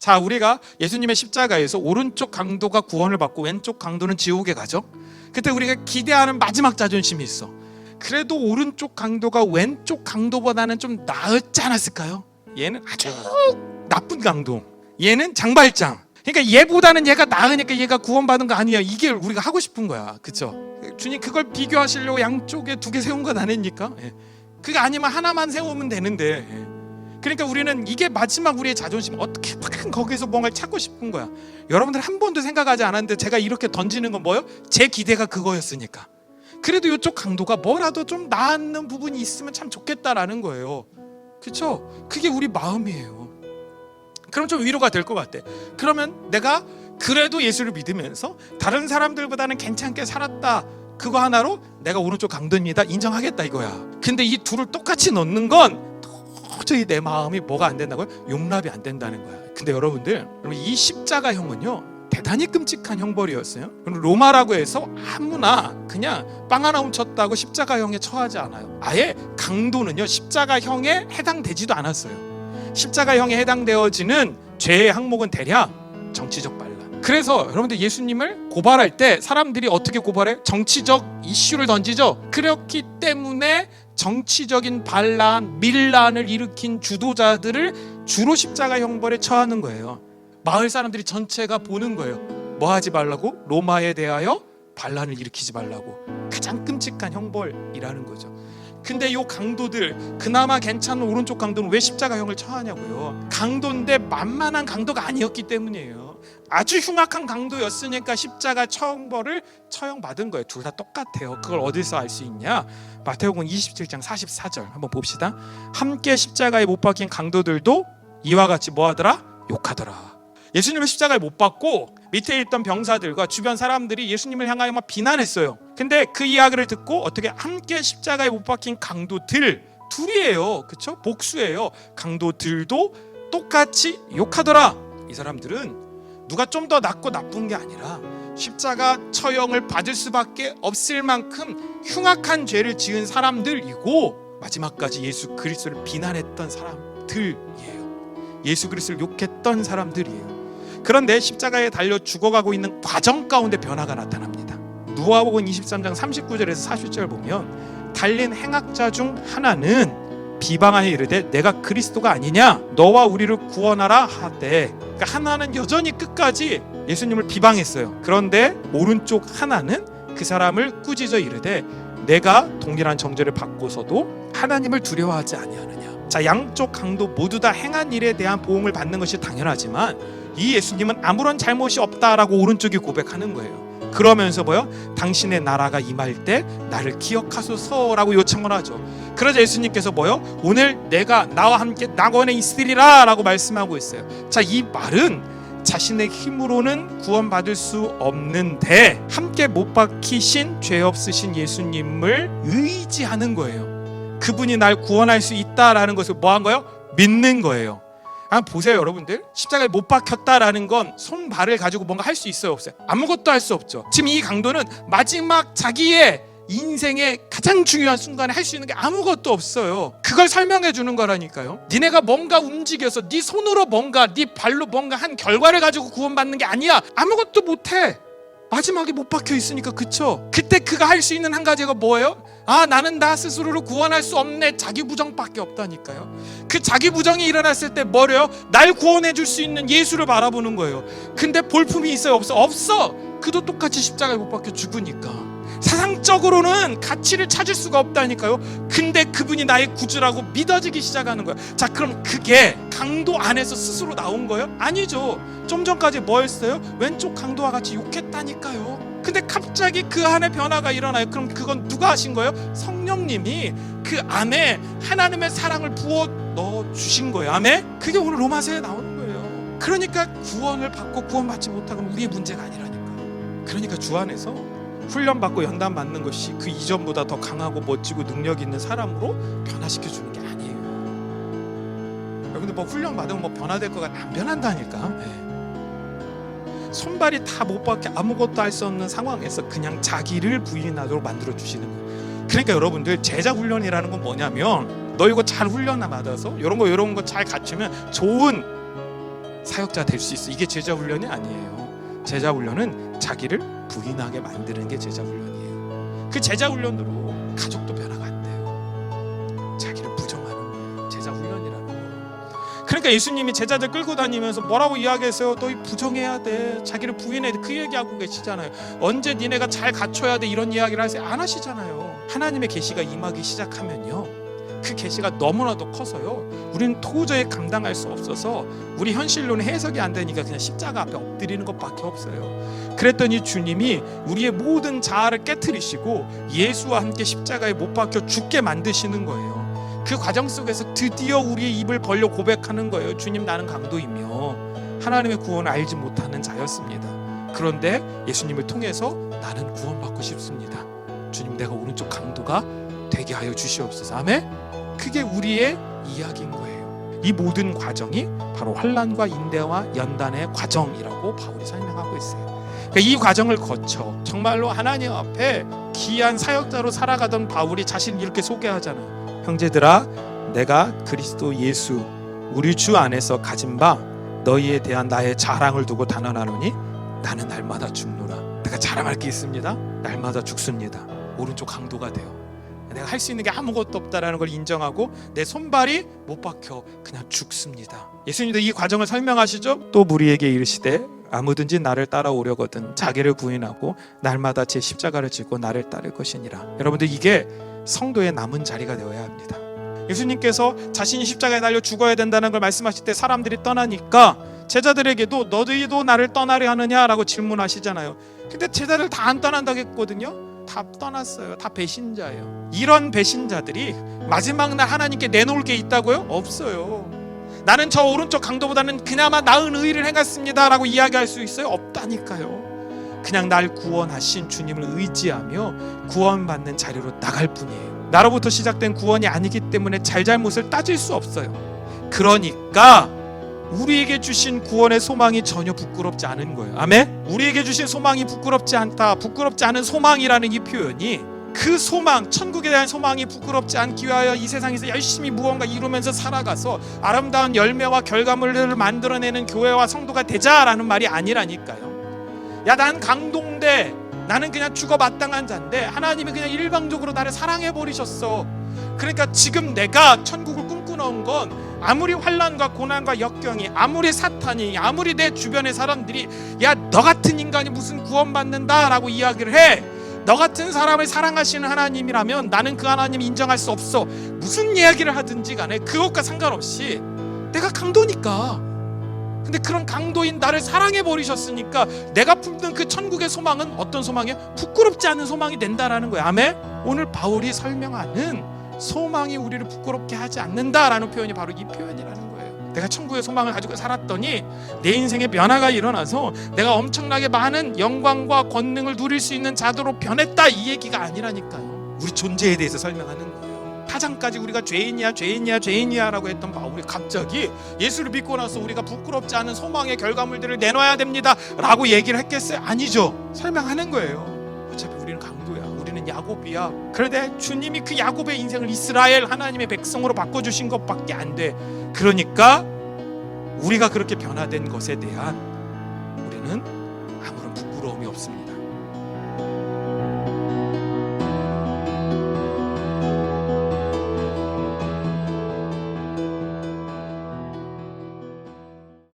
자, 우리가 예수님의 십자가에서 오른쪽 강도가 구원을 받고 왼쪽 강도는 지옥에 가죠. 그때 우리가 기대하는 마지막 자존심이 있어. 그래도 오른쪽 강도가 왼쪽 강도보다는 좀 나았지 않았을까요? 얘는 아주 나쁜 강도. 얘는 장발장. 그러니까 얘보다는 얘가 나으니까 얘가 구원받은 거 아니야. 이게 우리가 하고 싶은 거야. 그쵸? 주님 그걸 비교하시려고 양쪽에 두 개 세운 건 아닙니까? 예. 그게 아니면 하나만 세우면 되는데. 예. 그러니까 우리는 이게 마지막 우리의 자존심 어떻게든 거기서 뭔가를 찾고 싶은 거야. 여러분들 한 번도 생각하지 않았는데 제가 이렇게 던지는 건 뭐요? 제 기대가 그거였으니까. 그래도 이쪽 강도가 뭐라도 좀 나았는 부분이 있으면 참 좋겠다라는 거예요. 그렇죠? 그게 우리 마음이에요. 그럼 좀 위로가 될 것 같아. 그러면 내가 그래도 예수를 믿으면서 다른 사람들보다는 괜찮게 살았다. 그거 하나로 내가 오른쪽 강도입니다. 인정하겠다 이거야. 근데 이 둘을 똑같이 넣는 건 도저히 내 마음이 뭐가 안 된다고요? 용납이 안 된다는 거야. 근데 여러분들, 여러분 이 십자가형은요. 대단히 끔찍한 형벌이었어요. 로마라고 해서 아무나 그냥 빵 하나 훔쳤다고 십자가형에 처하지 않아요. 아예 강도는요 십자가형에 해당되지도 않았어요. 십자가형에 해당되어지는 죄의 항목은 대략 정치적 반란. 그래서 여러분들 예수님을 고발할 때 사람들이 어떻게 고발해? 정치적 이슈를 던지죠. 그렇기 때문에 정치적인 반란, 밀란을 일으킨 주도자들을 주로 십자가 형벌에 처하는 거예요. 마을 사람들이 전체가 보는 거예요. 뭐 하지 말라고? 로마에 대하여 반란을 일으키지 말라고. 가장 끔찍한 형벌이라는 거죠. 근데 요 강도들 그나마 괜찮은 오른쪽 강도는 왜 십자가형을 처하냐고요. 강도인데 만만한 강도가 아니었기 때문이에요. 아주 흉악한 강도였으니까 십자가 처형벌을 처형받은 거예요. 둘 다 똑같아요. 그걸 어디서 알 수 있냐? 마태복음 27장 44절 한번 봅시다. 함께 십자가에 못 박힌 강도들도 이와 같이 뭐 하더라? 욕하더라. 예수님을 십자가에 못 박고 밑에 있던 병사들과 주변 사람들이 예수님을 향하여 막 비난했어요. 근데 그 이야기를 듣고 어떻게 함께 십자가에 못 박힌 강도들 둘이에요. 그렇죠? 복수예요. 강도들도 똑같이 욕하더라. 이 사람들은 누가 좀 더 낫고 나쁜 게 아니라 십자가 처형을 받을 수밖에 없을 만큼 흉악한 죄를 지은 사람들이고 마지막까지 예수 그리스도를 비난했던 사람들이에요. 예수 그리스도를 욕했던 사람들이에요. 그런데 십자가에 달려 죽어가고 있는 과정 가운데 변화가 나타납니다. 누가복음 23장 39절에서 40절 보면 달린 행악자 중 하나는 비방하여 이르되 내가 그리스도가 아니냐 너와 우리를 구원하라 하되 그러니까 하나는 여전히 끝까지 예수님을 비방했어요. 그런데 오른쪽 하나는 그 사람을 꾸짖어 이르되 내가 동일한 정죄를 받고서도 하나님을 두려워하지 아니하느냐. 자 양쪽 강도 모두 다 행한 일에 대한 보응을 받는 것이 당연하지만 이 예수님은 아무런 잘못이 없다라고 오른쪽이 고백하는 거예요. 그러면서 뭐요? 당신의 나라가 임할 때 나를 기억하소서라고 요청을 하죠. 그러자 예수님께서 뭐요? 오늘 내가 나와 함께 낙원에 있으리라라고 말씀하고 있어요. 자, 이 말은 자신의 힘으로는 구원받을 수 없는데 함께 못 박히신 죄 없으신 예수님을 의지하는 거예요. 그분이 날 구원할 수 있다라는 것을 뭐 한 거예요? 믿는 거예요. 아 보세요 여러분들. 십자가에 못 박혔다라는 건 손발을 가지고 뭔가 할 수 있어요 없어요? 아무것도 할 수 없죠. 지금 이 강도는 마지막 자기의 인생의 가장 중요한 순간에 할 수 있는 게 아무것도 없어요. 그걸 설명해 주는 거라니까요. 니네가 뭔가 움직여서 네 손으로 뭔가 네 발로 뭔가 한 결과를 가지고 구원받는 게 아니야. 아무것도 못해 마지막에 못 박혀 있으니까 그쵸? 그때 그가 할 수 있는 한 가지가 뭐예요? 아 나는 나 스스로를 구원할 수 없네. 자기 부정밖에 없다니까요. 그 자기 부정이 일어났을 때 뭐래요? 날 구원해 줄 수 있는 예수를 바라보는 거예요. 근데 볼품이 있어요? 없어? 없어. 그도 똑같이 십자가에 못 박혀 죽으니까 사상적으로는 가치를 찾을 수가 없다니까요 근데 그분이 나의 구주라고 믿어지기 시작하는 거야 자 그럼 그게 강도 안에서 스스로 나온 거예요? 아니죠 좀 전까지 뭐였어요? 왼쪽 강도와 같이 욕했다니까요 근데 갑자기 그 안에 변화가 일어나요. 그럼 그건 누가 하신 거예요? 성령님이 그 안에 하나님의 사랑을 부어 넣어 주신 거예요. 아멘. 그게 오늘 로마서에 나오는 거예요. 그러니까 구원을 받고 구원받지 못하면 우리의 문제가 아니라니까. 그러니까 주 안에서 훈련 받고 연단 받는 것이 그 이전보다 더 강하고 멋지고 능력 있는 사람으로 변화시켜 주는 게 아니에요. 여러분들 뭐 훈련 받으면 뭐 변화될 거가 안 변한다니까. 네. 손발이 다못 박혀 아무것도 할 수 없는 상황에서 그냥 자기를 부인하도록 만들어 주시는 거예요. 그러니까 여러분들 제자 훈련이라는 건 뭐냐면 너 이거 잘 훈련 받아서 이런 거 이런 거 잘 갖추면 좋은 사역자 될 수 있어. 이게 제자 훈련이 아니에요. 제자 훈련은 자기를 부인하게 만드는 게 제자 훈련이에요. 그 제자 훈련으로 가족도 변화가 안 돼요. 자기를 부정하는. 제자 훈련이라는 거예요. 그러니까 예수님이 제자들 끌고 다니면서 뭐라고 이야기했어요? 너희 부정해야 돼. 자기를 부인해야 돼. 그 얘기하고 계시잖아요. 언제 니네가 잘 갖춰야 돼 이런 이야기를 하세요. 안 하시잖아요. 하나님의 계시가 임하기 시작하면요. 그 계시가 너무나도 커서요. 우리는 도저히 감당할 수 없어서 우리 현실로는 해석이 안 되니까 그냥 십자가 앞에 엎드리는 것밖에 없어요. 그랬더니 주님이 우리의 모든 자아를 깨뜨리시고 예수와 함께 십자가에 못 박혀 죽게 만드시는 거예요. 그 과정 속에서 드디어 우리의 입을 벌려 고백하는 거예요. 주님 나는 강도이며 하나님의 구원을 알지 못하는 자였습니다. 그런데 예수님을 통해서 나는 구원받고 싶습니다. 주님 내가 오른쪽 강도가 되게 하여 주시옵소서. 아멘. 그게 우리의 이야기인 거예요. 이 모든 과정이 바로 환란과 인대와 연단의 과정이라고 바울이 설명하고 있어요. 그러니까 이 과정을 거쳐 정말로 하나님 앞에 귀한 사역자로 살아가던 바울이 자신을 이렇게 소개하잖아요. 형제들아, 내가 그리스도 예수 우리 주 안에서 가진 바 너희에 대한 나의 자랑을 두고 단언하노니 나는 날마다 죽노라. 내가 자랑할 게 있습니다. 날마다 죽습니다. 오른쪽 강도가 돼요. 내가 할 수 있는 게 아무것도 없다라는 걸 인정하고 내 손발이 못 박혀 그냥 죽습니다. 예수님도 이 과정을 설명하시죠. 또 무리에게 이르시되 아무든지 나를 따라오려거든 자기를 부인하고 날마다 제 십자가를 지고 나를 따를 것이니라. 여러분들 이게 성도의 남은 자리가 되어야 합니다. 예수님께서 자신이 십자가에 달려 죽어야 된다는 걸 말씀하실 때 사람들이 떠나니까 제자들에게도 너희도 나를 떠나려 하느냐라고 질문하시잖아요. 근데 제자들 다 안 떠난다고 했거든요. 다 떠났어요. 다 배신자예요. 이런 배신자들이 마지막 날 하나님께 내놓을 게 있다고요? 없어요. 나는 저 오른쪽 강도보다는 그나마 나은 의를 행했습니다라고 이야기할 수 있어요? 없다니까요. 그냥 날 구원하신 주님을 의지하며 구원받는 자리로 나갈 뿐이에요. 나로부터 시작된 구원이 아니기 때문에 잘잘못을 따질 수 없어요. 그러니까 우리에게 주신 구원의 소망이 전혀 부끄럽지 않은 거예요. 아멘. 우리에게 주신 소망이 부끄럽지 않다. 부끄럽지 않은 소망이라는 이 표현이 그 소망, 천국에 대한 소망이 부끄럽지 않기 위하여 이 세상에서 열심히 무언가 이루면서 살아가서 아름다운 열매와 결과물을 만들어내는 교회와 성도가 되자라는 말이 아니라니까요. 야, 난 강동대. 나는 그냥 죽어 마땅한 자인데 하나님이 그냥 일방적으로 나를 사랑해 버리셨어. 그러니까 지금 내가 천국을 꿈꾸는 건 아무리 환란과 고난과 역경이 아무리 사탄이 아무리 내 주변의 사람들이 야 너 같은 인간이 무슨 구원받는다라고 이야기를 해. 너 같은 사람을 사랑하시는 하나님이라면 나는 그 하나님 인정할 수 없어. 무슨 이야기를 하든지 간에 그것과 상관없이 내가 강도니까. 근데 그런 강도인 나를 사랑해 버리셨으니까 내가 품는 그 천국의 소망은 어떤 소망이야? 부끄럽지 않은 소망이 된다라는 거야. 아멘. 오늘 바울이 설명하는 소망이 우리를 부끄럽게 하지 않는다라는 표현이 바로 이 표현이라는 거예요. 내가 천국의 소망을 가지고 살았더니 내 인생에 변화가 일어나서 내가 엄청나게 많은 영광과 권능을 누릴 수 있는 자도로 변했다 이 얘기가 아니라니까요. 우리 존재에 대해서 설명하는 거예요. 타장까지 우리가 죄인이야 죄인이야 죄인이야라고 했던 바울이 갑자기 예수를 믿고 나서 우리가 부끄럽지 않은 소망의 결과물들을 내놔야 됩니다라고 얘기를 했겠어요? 아니죠. 설명하는 거예요. 야곱이야. 그런데 주님이 그 야곱의 인생을 이스라엘 하나님의 백성으로 바꿔주신 것밖에 안 돼. 그러니까 우리가 그렇게 변화된 것에 대한 우리는 아무런 부끄러움이 없습니다.